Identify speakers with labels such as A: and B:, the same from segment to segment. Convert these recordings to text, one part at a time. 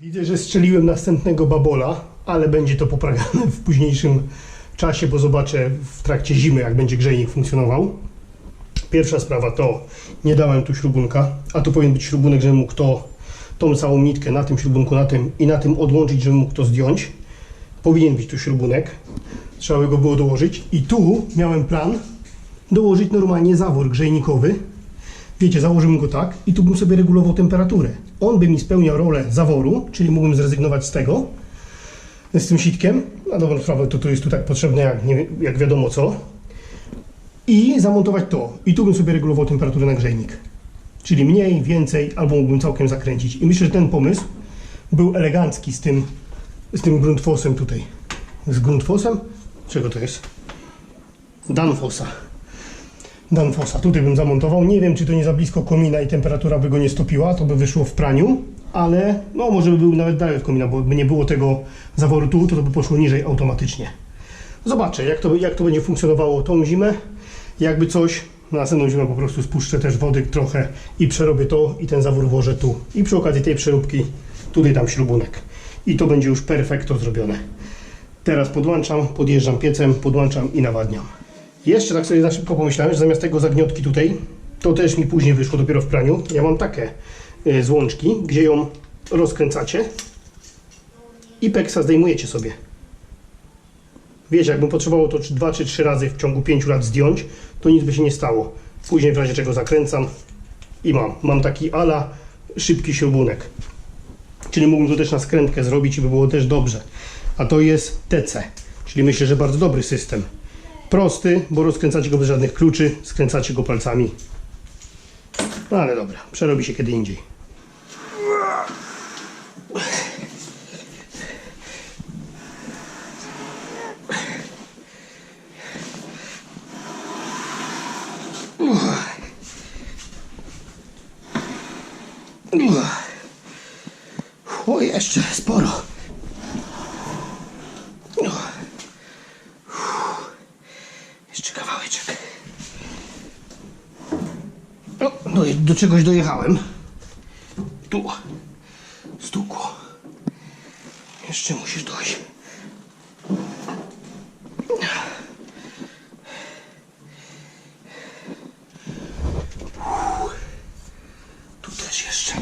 A: Widzę, że strzeliłem następnego babola, ale będzie to poprawiane w późniejszym czasie, bo zobaczę w trakcie zimy, jak będzie grzejnik funkcjonował. Pierwsza sprawa to nie dałem tu śrubunka, a tu powinien być śrubunek, żebym mógł to, tą całą nitkę na tym śrubunku, na tym i na tym odłączyć, żebym mógł to zdjąć. Powinien być tu śrubunek. Trzeba by go było dołożyć. I tu miałem plan dołożyć normalnie zawór grzejnikowy. Wiecie, założyłbym go tak i tu bym sobie regulował temperaturę. On by mi spełniał rolę zaworu, czyli mógłbym zrezygnować z tego, z tym sitkiem. Na dobrą sprawę to jest tu tak potrzebne, jak, nie, jak wiadomo co. I zamontować to. I tu bym sobie regulował temperaturę na grzejnik. Czyli mniej, więcej, albo mógłbym całkiem zakręcić. I myślę, że ten pomysł był elegancki z tym, z tym gruntfosem tutaj. Z gruntfosem? Czego to jest? Danfosa. Danfosa. Tutaj bym zamontował. Nie wiem, czy to nie za blisko komina i temperatura by go nie stopiła, to by wyszło w praniu, ale no może by był nawet dalej od komina, bo by nie było tego zaworu tu, to, to by poszło niżej automatycznie. Zobaczę, jak to, jak to będzie funkcjonowało tą zimę. Jakby coś, na następną zimę po prostu spuszczę też wody trochę i przerobię to i ten zawór włożę tu. I przy okazji tej przeróbki tutaj dam śrubunek. I to będzie już perfekto zrobione. Teraz podłączam, podjeżdżam piecem, podłączam i nawadniam. Jeszcze tak sobie za szybko pomyślałem, że zamiast tego zagniotki tutaj, to też mi później wyszło dopiero w praniu. Ja mam takie y, złączki, gdzie ją rozkręcacie i peksa zdejmujecie sobie. Wiecie, jakbym potrzebował to 2 czy 3 razy w ciągu 5 lat zdjąć, to nic by się nie stało. Później w razie czego zakręcam i mam. Mam taki ala szybki śrubunek. Czyli mógłbym to też na skrętkę zrobić i by było też dobrze. A to jest TC, czyli myślę, że bardzo dobry system. Prosty, bo rozkręcacie go bez żadnych kluczy, skręcacie go palcami. No ale dobra, przerobi się kiedy indziej. O, jeszcze sporo. Jeszcze kawałeczek. O, do, do czegoś dojechałem. Tu. Stukło. Jeszcze musisz dojść. Tu też jeszcze.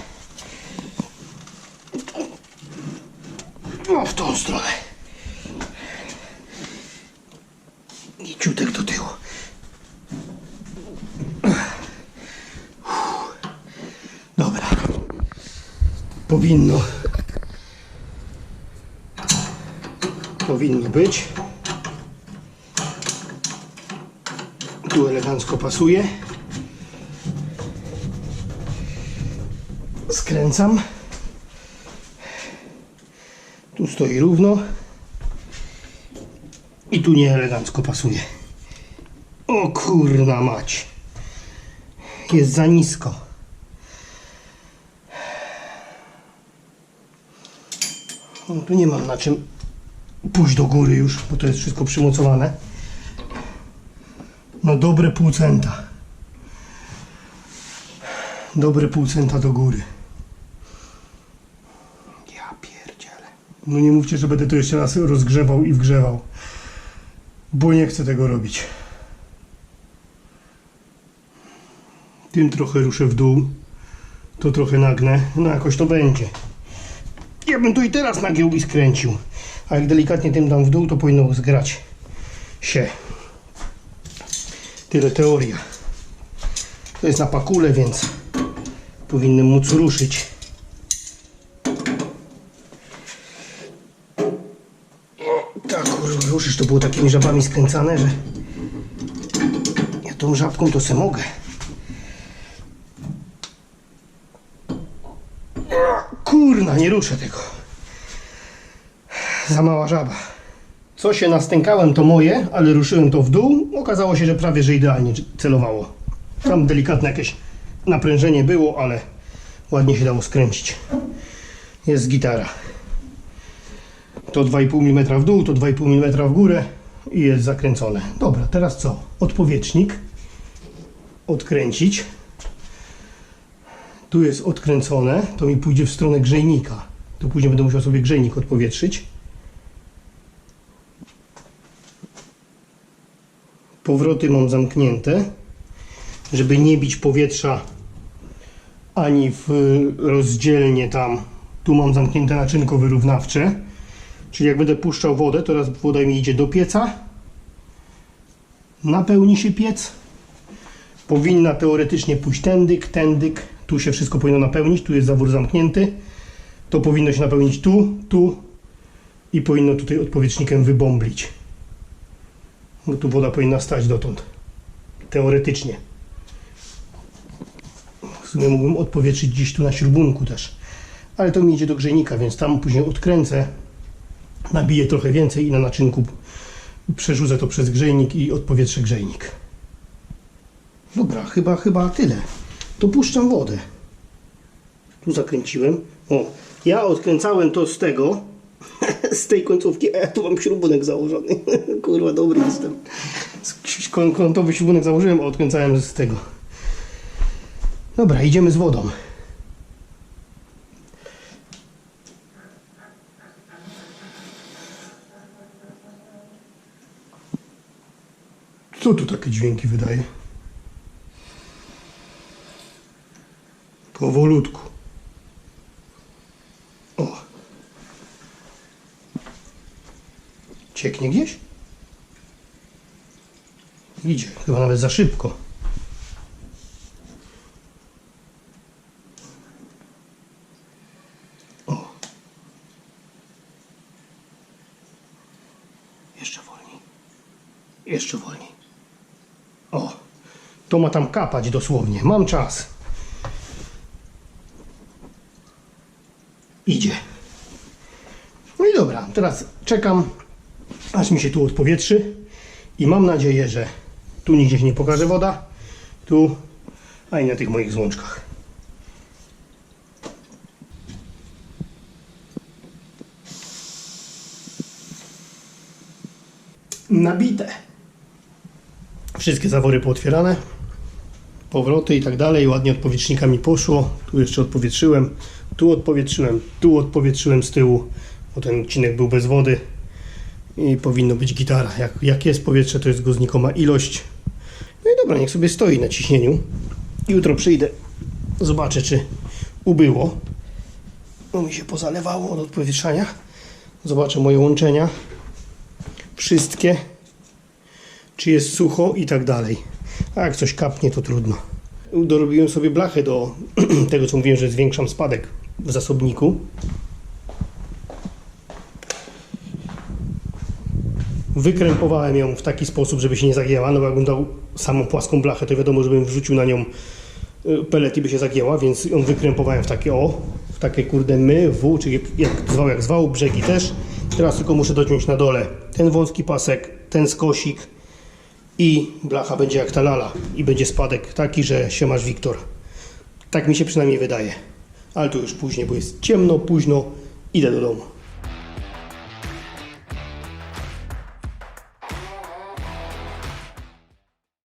A: O, w tą stronę. I ciutek do tyłu. Dobra. Powinno. Powinno być. Tu elegancko pasuje. Skręcam. Tu stoi równo. I tu nie elegancko pasuje. O kurna mać. Jest za nisko. No, tu nie mam na czym pójść do góry już, bo to jest wszystko przymocowane. No dobre pół centa. Dobre pół centa do góry. Ja pierdzielę. No nie mówcie, że będę to jeszcze raz rozgrzewał i wgrzewał. Bo nie chcę tego robić. Tym trochę ruszę w dół. To trochę nagnę. No jakoś to będzie. Ja bym tu i teraz nagiął i skręcił. A jak delikatnie tym dam w dół, to powinno zgrać się. Tyle teoria. To jest na pakule, więc powinny móc ruszyć. O, tak, kur- ruszysz, to było takimi żabami skręcane, że ja tą żabką to se mogę. O, Nie ruszę tego. Za mała żaba. Co się nastękałem to moje, ale ruszyłem to w dół. Okazało się, że prawie że idealnie celowało. Tam delikatne jakieś naprężenie było, ale ładnie się dało skręcić. Jest gitara. To 2,5 mm w dół, to 2,5 mm w górę i jest zakręcone. Dobra, teraz co? Odpowietrznik. Odkręcić. Tu jest odkręcone, to mi pójdzie w stronę grzejnika. to później będę musiał sobie grzejnik odpowietrzyć. Powroty mam zamknięte, żeby nie bić powietrza ani w rozdzielnie tam. Tu mam zamknięte naczynko wyrównawcze. Czyli jak będę puszczał wodę, to raz woda mi idzie do pieca, napełni się piec, powinna teoretycznie pójść tędyk, tędyk, tu się wszystko powinno napełnić, tu jest zawór zamknięty, to powinno się napełnić tu, tu i powinno tutaj odpowietrznikiem wybąblić. Bo tu woda powinna stać dotąd. Teoretycznie. W sumie mógłbym odpowietrzyć gdzieś tu na śrubunku też. Ale to mi idzie do grzejnika, więc tam później odkręcę, nabiję trochę więcej i na naczynku przerzucę to przez grzejnik i odpowietrzę grzejnik. Dobra, chyba, chyba tyle. To puszczam wodę. Tu zakręciłem. O, ja odkręcałem to z tego, z tej końcówki, a tu mam śrubunek założony. Kurwa, dobry jestem. Kątowy śrubunek założyłem, a odkręcałem z tego. Dobra, idziemy z wodą. Co tu takie dźwięki wydaje? Powolutku. O. Cieknie gdzieś? Idzie, chyba nawet za szybko. Jeszcze wolniej. Jeszcze wolniej. O. To ma tam kapać dosłownie. Mam czas. Idzie. No dobra, teraz czekam, aż mi się tu odpowietrzy i mam nadzieję, że tu nigdzie się nie pokaże woda, tu, a i na tych moich złączkach. Nabite. Wszystkie zawory pootwierane, powroty i tak dalej, ładnie odpowietrznikami poszło, tu jeszcze odpowietrzyłem, tu odpowietrzyłem, tu odpowietrzyłem z tyłu, bo ten odcinek był bez wody i powinno być gitara. Jak, jak jest powietrze, to jest go znikoma ilość. No i dobra, niech sobie stoi na ciśnieniu. Jutro przyjdę, zobaczę, czy ubyło. No mi się pozalewało od odpowietrzania. Zobaczę moje łączenia. Wszystkie. Czy jest sucho i tak dalej. A jak coś kapnie, to trudno. Dorobiłem sobie blachę do tego, co mówiłem, że zwiększam spadek w zasobniku. Wykrępowałem ją w taki sposób, żeby się nie zagięła, no bo jakbym dał samą płaską blachę, to wiadomo, żebym wrzucił na nią y, pelet i by się zagięła, więc ją wykrępowałem w takie o, w takie kurde my, w, czyli jak zwał, jak zwał, brzegi też. Teraz tylko muszę dociąć na dole ten wąski pasek, ten skosik i blacha będzie jak ta lala i będzie spadek taki, że się masz Wiktor. Tak mi się przynajmniej wydaje. Ale to już później, bo jest ciemno, późno, idę do domu.